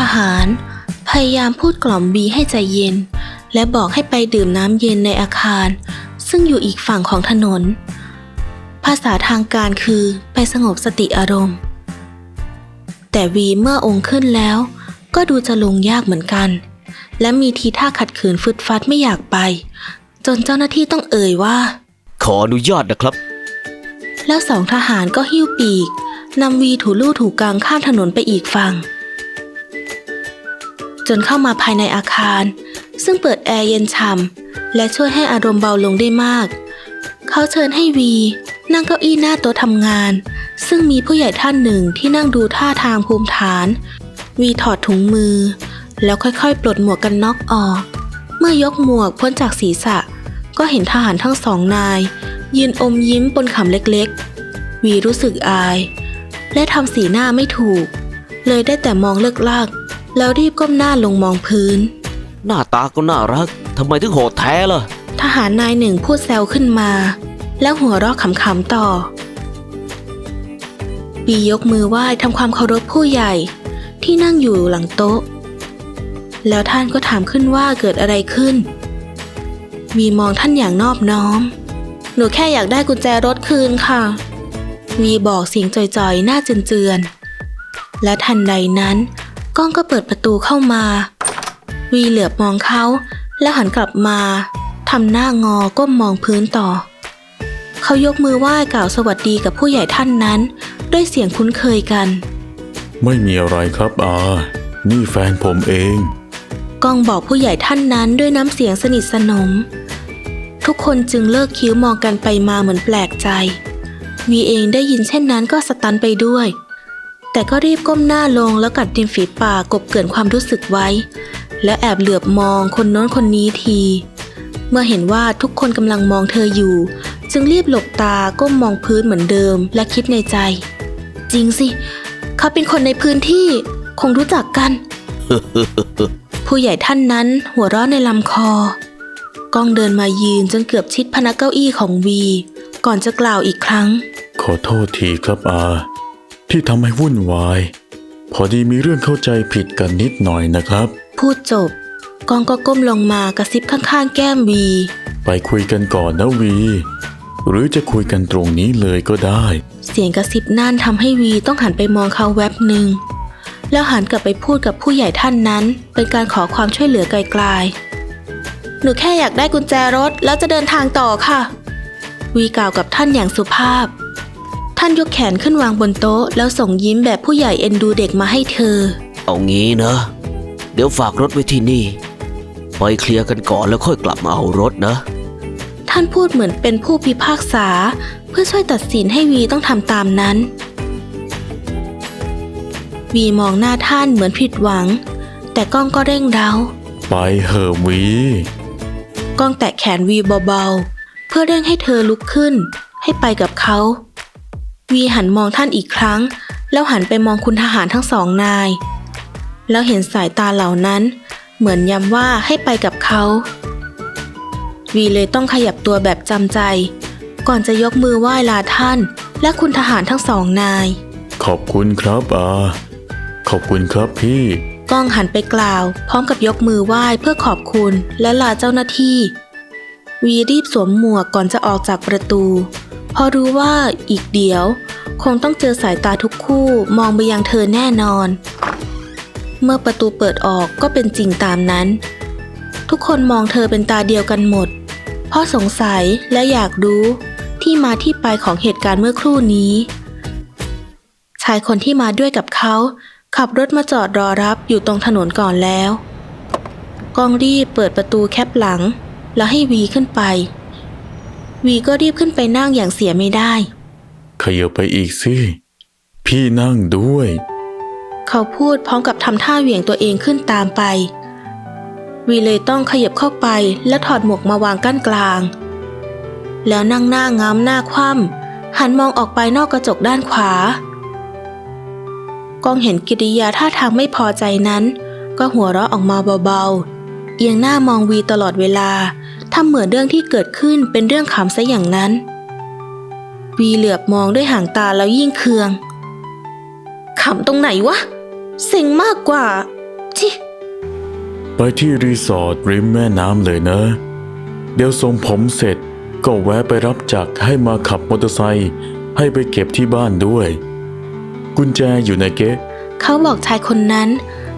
ทหาร พยายามพูดกล่อมวีให้ใจเย็น และบอกให้ไปดื่มน้ำเย็นในอาคาร ซึ่งอยู่อีกฝั่งของถนน ภาษาทางการคือไปสงบสติอารมณ์ แต่วีเมื่อองค์ขึ้นแล้ว ก็ดูจะลงยากเหมือนกัน และมีทีท่าขัดขืนฟึดฟัดไม่อยากไป จนเจ้าหน้าที่ต้องเอ่ยว่า ขออนุญาตนะครับ แล้วสองทหารก็หิ้วปีกนำวีถูลู่ถูกลางข้ามถนนไปอีกฝั่ง จนเข้ามาภายในอาคาร ซึ่งเปิดแอร์เย็นฉ่ำและช่วยให้อารมณ์เบาลงได้มาก เขาเชิญให้วี นั่งเก้าอี้หน้าโต๊ะทำงาน ซึ่งมีผู้ใหญ่ท่านหนึ่งที่นั่งดูท่าทางภูมิฐาน วีถอดถุงมือ แล้วค่อยๆ ปลดหมวกกันน็อกออก เมื่อยกหมวกพ้นจากศีรษะ ก็เห็นทหารทั้งสองนาย ยืนอมยิ้มบนขำเล็กๆ วีรู้สึกอาย และทำสีหน้าไม่ถูก เลยได้แต่มองเลิกลาก แล้วรีบก้มหน้าลงมองพื้น หน้าตาก็น่ารักทำไมถึงโหดแท้ล่ะ ทหารนายหนึ่งพูดแซวขึ้นมา แล้วหัวเราะขำๆต่อวียกมือไหว้ทำความเคารพผู้ใหญ่ที่นั่งอยู่หลังโต๊ะ แล้วท่านก็ถามขึ้นว่าเกิดอะไรขึ้นวีมองท่านอย่างนอบน้อม หนูแค่อยากได้กุญแจรถคืนค่ะวีบอกเสียงจ่อยๆ หน้าเจือนๆและทันใดนั้น ก้องก็เปิดประตูเข้ามา วีเหลือบมองเขา แล้วหันกลับมาทำหน้างอก้มมองพื้นต่อ เขายกมือไหว้กล่าวสวัสดีกับผู้ใหญ่ท่านนั้น ด้วยเสียงคุ้นเคยกัน ไม่มีอะไรครับอา นี่แฟนผมเอง ก้องบอกผู้ใหญ่ท่านนั้นด้วยน้ำเสียงสนิทสนม ทุกคนจึงเลิกคิ้วมองกันไปมาเหมือนแปลกใจ วีเองได้ยินเช่นนั้นก็สตันไปด้วย แต่ก็รีบก้มหน้าลงแล้วกัดริมฝีปากกบเกินความรู้สึกไว้ แล้วแอบเหลือบมองคนโน้นคนนี้ที เมื่อเห็นว่าทุกคนกำลังมองเธออยู่ จึงรีบหลบตาก้มมองพื้นเหมือนเดิมและคิดในใจ จริงสิ เขาเป็นคนในพื้นที่ คงรู้จักกัน ผู้ใหญ่ท่านนั้นหัวเราะในลำคอ ก้องเดินมายืนจนเกือบชิดพนักเก้าอี้ของวี ก่อนจะกล่าวอีกครั้ง ขอโทษทีครับอา ที่ทำให้วุ่นวาย พอดีมีเรื่องเข้าใจผิดกันนิดหน่อยนะครับ พูดจบก้องก็ก้มลงมากระซิบข้างๆ แก้มวี ไปคุยกันก่อนนะวี หรือจะคุยกันตรงนี้เลยก็ได้ เสียงกระซิบนั่นทำให้วีต้องหันไปมองเขาแวบหนึ่ง แล้วหันกลับไปพูดกับผู้ใหญ่ท่านนั้น เป็นการขอความช่วยเหลือไกลๆ หนูแค่อยากได้กุญแจรถแล้วจะเดินทางต่อค่ะ วีกล่าวกับท่านอย่างสุภาพ ท่านยกแขนขึ้นวางบนโต๊ะ แล้วส่งยิ้มแบบผู้ใหญ่เอ็นดูเด็กมาให้เธอ เอางี้นะ เดี๋ยวฝากรถไว้ที่นี่ ไปเคลียร์กันก่อนแล้วค่อยกลับมาเอารถนะ ท่านพูดเหมือนเป็นผู้พิพากษา เพื่อช่วยตัดสินให้วีต้องทำตามนั้น วีมองหน้าท่านเหมือนผิดหวัง แต่ก้องก็เร่งเร้า ไปเหอะวี ก้องแตะแขนวีเบาๆ เพื่อเร่งให้เธอลุกขึ้น ให้ไปกับเขา วีหันมองท่านอีกครั้ง แล้วหันไปมองคุณทหารทั้งสองนาย แล้วเห็นสายตาเหล่านั้น เหมือนย้ำว่าให้ไปกับเขา วีเลยต้องขยับตัวแบบจำใจ ก่อนจะยกมือไหว้ลาท่าน และคุณทหารทั้งสองนาย ขอบคุณครับอาขอบคุณครับพี่ก้องหันไปกล่าว พร้อมกับยกมือไหว้เพื่อขอบคุณและลาเจ้าหน้าที่ วีรีบสวมหมวกก่อนจะออกจากประตู เพราะรู้ว่าอีกเดี๋ยว คงต้องเจอสายตาทุกคู่มองไปยังเธอแน่นอน เมื่อประตูเปิดออกก็เป็นจริงตามนั้น ทุกคนมองเธอเป็นตาเดียวกันหมด เพราะสงสัยและอยากรู้ที่มาที่ไปของเหตุการณ์เมื่อครู่นี้ ชายคนที่มาด้วยกับเขา ขับรถมาจอดรอรับอยู่ตรงถนนก่อนแล้ว กองรีบเปิดประตูแคปหลัง แล้วให้วีขึ้นไป วีก็รีบขึ้นไปนั่งอย่างเสียไม่ได้ ขยับไปอีกสิ พี่นั่งด้วย เขาพูดพร้อมกับทำท่าเหวี่ยงตัวเองขึ้นตามไป วีเลยต้องขยับเข้าไปและถอดหมวกมาวางกั้นกลาง แล้วนั่งหน้าง้ามหน้าคว่ำหันมองออกไปนอกกระจกด้านขวากองเห็นกิริยาท่าทางไม่พอใจนั้น ก็หัวเราะออกมาเบาๆ เอียงหน้ามองวีตลอดเวลาทำเหมือนเรื่องที่เกิดขึ้นเป็นเรื่องขำซะอย่างนั้น วีเหลือบมองด้วยหางตาแล้วยิ่งเคืองขำตรงไหนวะ เซ็งมากกว่าไปที่รีสอร์ทริมแม่น้ำเลยนะ เดี๋ยวส่งผมเสร็จก็แวะไปรับจักรให้มาขับมอเตอร์ไซค์ให้ไปเก็บที่บ้านด้วย กุญแจอยู่ในเก๊ะเขาบอกชายคนนั้น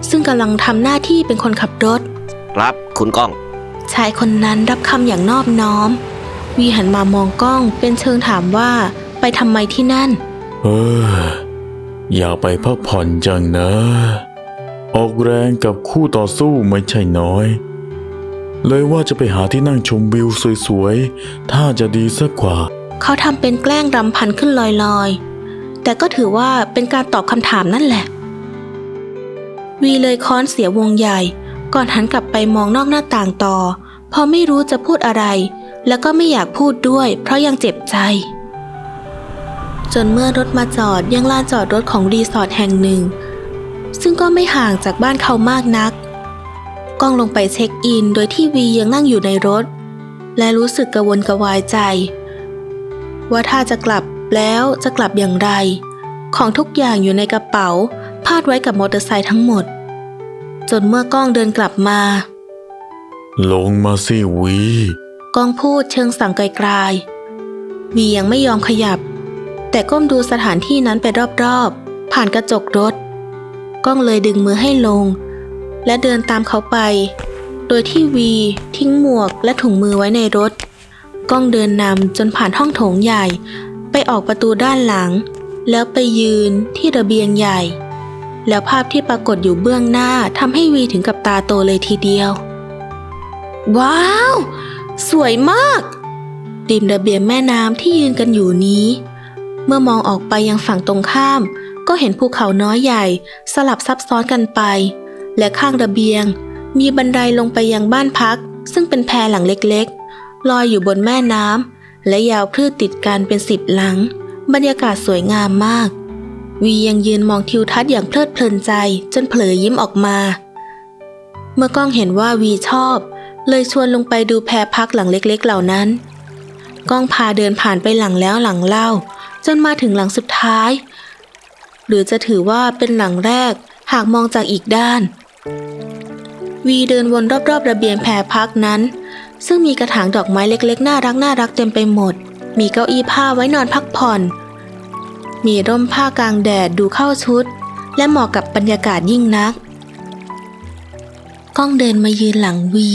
ซึ่งกำลังทำหน้าที่เป็นคนขับรถ ครับคุณก้อง ชายคนนั้นรับคำอย่างนอบน้อม วีหันมามองกล้องเป็นเชิงถามว่าไปทำไมที่นั่น เออ อยากไปพักผ่อนจังนะ ออกแรงกับคู่ต่อสู้ไม่ใช่น้อย เลยว่าจะไปหาที่นั่งชมวิวสวยๆ ถ้าจะดีสักกว่า เขาทำเป็นแกล้งรำพันขึ้นลอยๆ แต่ก็ถือว่าเป็นการตอบคำถามนั่นแหละ วีเลยค้อนเสียวงใหญ่ ก่อนหันกลับไปมองนอกหน้าต่างต่อพราะไม่รู้จะพูดอะไร แล้วก็ไม่อยากพูดด้วย เพราะยังเจ็บใจ จนเมื่อรถมาจอดยังลานจอดรถของรีสอร์ทแห่งหนึ่ง ซึ่งก็ไม่ห่างจากบ้านเขามากนัก ก้องลงไปเช็คอิน โดยที่วียังนั่งอยู่ในรถ และรู้สึกกระวนกระวายใจ ว่าถ้าจะกลับแล้วจะกลับอย่างไร ของทุกอย่างอยู่ในกระเป๋าพาดไว้กับมอเตอร์ไซค์ทั้งหมด จนเมื่อก้องเดินกลับมา ลงมาสิวี ก้องพูดเชิงสั่งไกลๆวียังไม่ยอมขยับ แต่ก้มดูสถานที่นั้นไปรอบๆ ผ่านกระจกรถ ก้องเลยดึงมือให้ลง และเดินตามเขาไป โดยที่วีทิ้งหมวกและถุงมือไว้ในรถ ก้องเดินนำจนผ่านห้องโถงใหญ่ ไปออกประตูด้านหลัง แล้วไปยืนที่ระเบียงใหญ่ แล้วภาพที่ปรากฏอยู่เบื้องหน้าทำให้วีถึงกับตาโตเลยทีเดียว ว้าว สวยมาก ริมระเบียงแม่น้ำที่ยืนกันอยู่นี้ เมื่อมองออกไปยังฝั่งตรงข้าม ก็เห็นภูเขาน้อยใหญ่สลับซับซ้อนกันไป และข้างระเบียง มีบันไดลงไปยังบ้านพัก ซึ่งเป็นแพหลังเล็กๆ ลอยอยู่บนแม่น้ำและยาวพืชติดกันเป็นสิบหลัง บรรยากาศสวยงามมาก วียังยืนมองทิวทัศน์อย่างเพลิดเพลินใจ จนเผลอยิ้มออกมา เมื่อกล้องเห็นว่าวีชอบ เลยชวนลงไปดูแพรพักหลังเล็กๆเหล่านั้นก้องพาเดินผ่านไปหลังแล้วหลังเล่า จนมาถึงหลังสุดท้าย หรือจะถือว่าเป็นหลังแรกหากมองจากอีกด้าน วีเดินวนรอบๆ ระเบียงแพรพักนั้น ซึ่งมีกระถางดอกไม้เล็กๆ น่ารักน่ารักเต็มไปหมด มีเก้าอี้ผ้าไว้นอนพักผ่อน มีร่มผ้ากลางแดดดูเข้าชุด และเหมาะกับบรรยากาศยิ่งนัก ก้องเดินมายืนหลังวี